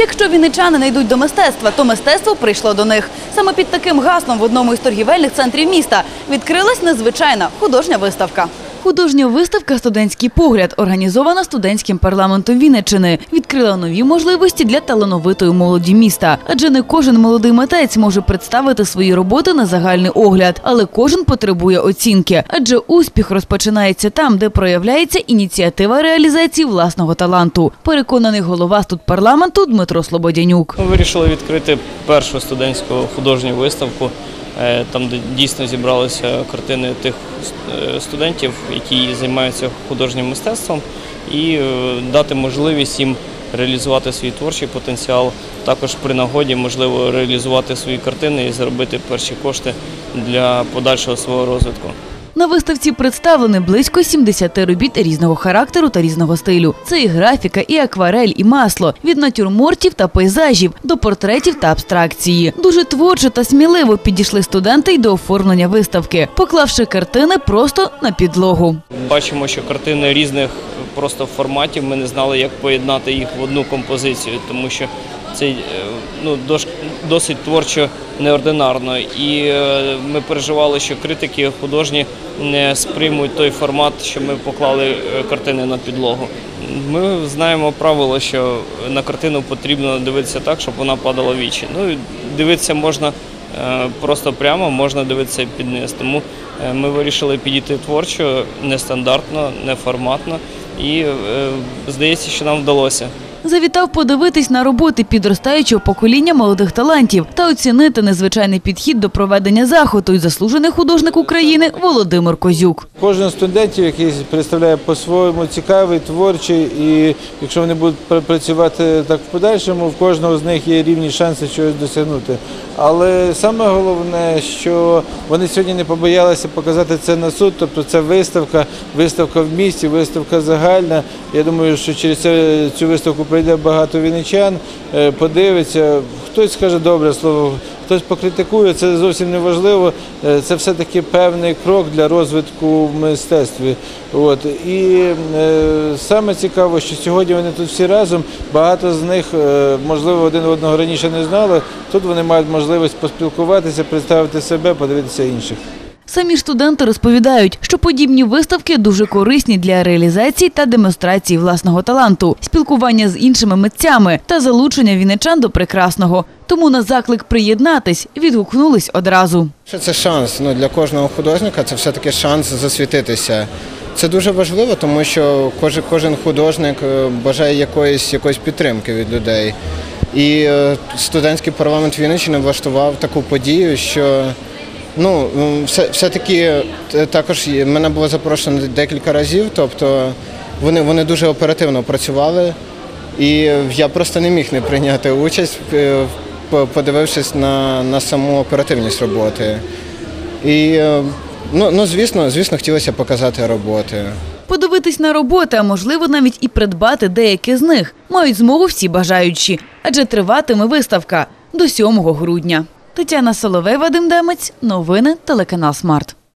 Якщо вінничани не йдуть до мистецтва, то мистецтво прийшло до них. Саме під таким гаслом в одному із торгівельних центрів міста відкрилась незвичайна художня виставка. Художня виставка Студентський погляд, організована студентським парламентом Вінниччини, відкрила нові можливості для талановитої молоді міста. Адже не кожен молодий митець може представити свої роботи на загальний огляд, але кожен потребує оцінки. Адже успіх розпочинається там, де проявляється ініціатива реалізації власного таланту. Переконаний голова студпарламенту Дмитро Слободянюк. Ми вирішили відкрити першу студентську художню виставку, там де дійсно зібралися картини тих е, студентів, які займаються художнім мистецтвом, і е, дати можливість їм реалізувати свій творчий потенціал. Також при нагоді можливо реалізувати свої картини і заробити перші кошти для подальшого свого розвитку. На виставці представлені близько 70 робіт різного характеру та різного стилю. Це і графіка, і акварель, і масло, від натюрмортів та пейзажів до портретів та абстракції. Дуже творчо та сміливо підійшли студенти й до оформлення виставки, поклавши картини просто на підлогу. Бачимо, що картини різних просто форматів. Ми не знали, як поєднати їх в одну композицію, тому що це е, ну, досить творчо неординарно. І е, ми переживали, що критики художні не сприймуть той формат, що ми поклали е, картини на підлогу. Ми знаємо правило, що на картину потрібно дивитися так, щоб вона падала в вічі. Ну, дивитися можна просто прямо можна дивитися під низ. Тому ми вирішили підійти творчо, нестандартно, неформатно і здається, що нам вдалося. Завітав подивитись на роботи підростаючого покоління молодих талантів та оцінити незвичайний підхід до проведення заходу й заслужений художник України Володимир Козюк. Кожен з студентів, який представляє по-своєму цікавий, творчий, і якщо вони будуть працювати так в подальшому, в кожного з них є рівні шанси чогось досягнути. Але саме головне, що вони сьогодні не побоялися показати це на суд, тобто це виставка, виставка в місті, виставка загальна. Я думаю, що через цю виставку прийде багато вінничан, е, подивиться, хтось скаже добре слово, хтось покритикує, це зовсім не важливо. Е, Це все-таки певний крок для розвитку в мистецтві. От. І е, саме цікаво, що сьогодні вони тут всі разом, багато з них, можливо, один одного раніше не знали. Тут вони мають можливість поспілкуватися, представити себе, подивитися інших. Самі студенти розповідають, що подібні виставки дуже корисні для реалізації та демонстрації власного таланту, спілкування з іншими митцями та залучення вінничан до прекрасного. Тому на заклик приєднатись відгукнулись одразу. Це шанс ну, для кожного художника, це все-таки шанс засвітитися. Це дуже важливо, тому що кожен, кожен художник е, бажає якоїсь, якоїсь підтримки від людей. І е, студентський парламент Вінниччини влаштував таку подію, що ну, все, все-таки е, також мене було запрошено декілька разів, тобто вони, вони дуже оперативно працювали. І я просто не міг не прийняти участь, е, подивившись на, на саму оперативність роботи. І е, ну, ну звісно, звісно, хотілося показати роботи. Подивитись на роботи, а можливо навіть і придбати деякі з них мають змогу всі бажаючі, адже триватиме виставка до 7 грудня. Тетяна Соловей, Вадим Демець, новини телеканал Смарт.